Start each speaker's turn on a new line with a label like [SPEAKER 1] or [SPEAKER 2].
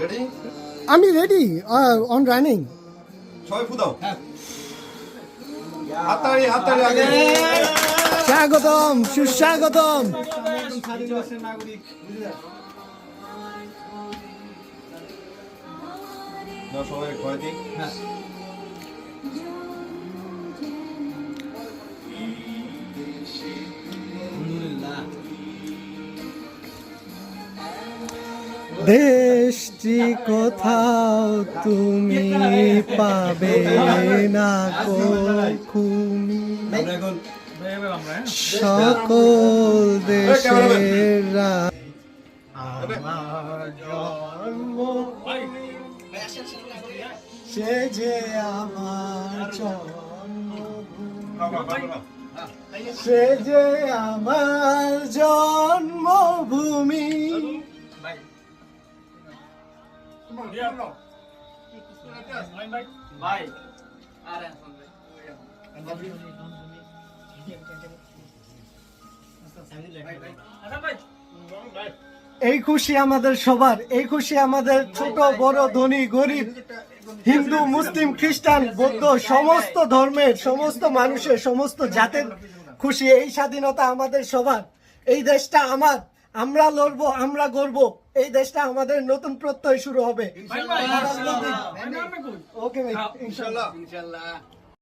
[SPEAKER 1] Ready
[SPEAKER 2] আমি ready on running
[SPEAKER 1] সবাই ফুদাও। হাততালি হাততালি আগে।
[SPEAKER 2] স্বাগতম সুস্বাগতম।
[SPEAKER 1] না সবাই ভয় দিই
[SPEAKER 2] দেশটি কোথাও তুমি পাবে না কখুনি সকল দেশের সে যে আমার সে যে আমার জন্মভূমি এই খুশি আমাদের সবার এই খুশি আমাদের ছোট বড় ধনী গরিব হিন্দু মুসলিম খ্রিস্টান বৌদ্ধ সমস্ত ধর্মের সমস্ত মানুষের সমস্ত জাতের খুশি। এই স্বাধীনতা আমাদের সবার এই দেশটা আমার। আমরা লড়বো আমরা গড়বো। এই দেশটা আমাদের নতুন প্রত্যয় শুরু হবে। ওকে ভাই ইনশাল্লাহ।
[SPEAKER 3] ইনশাল্লাহ।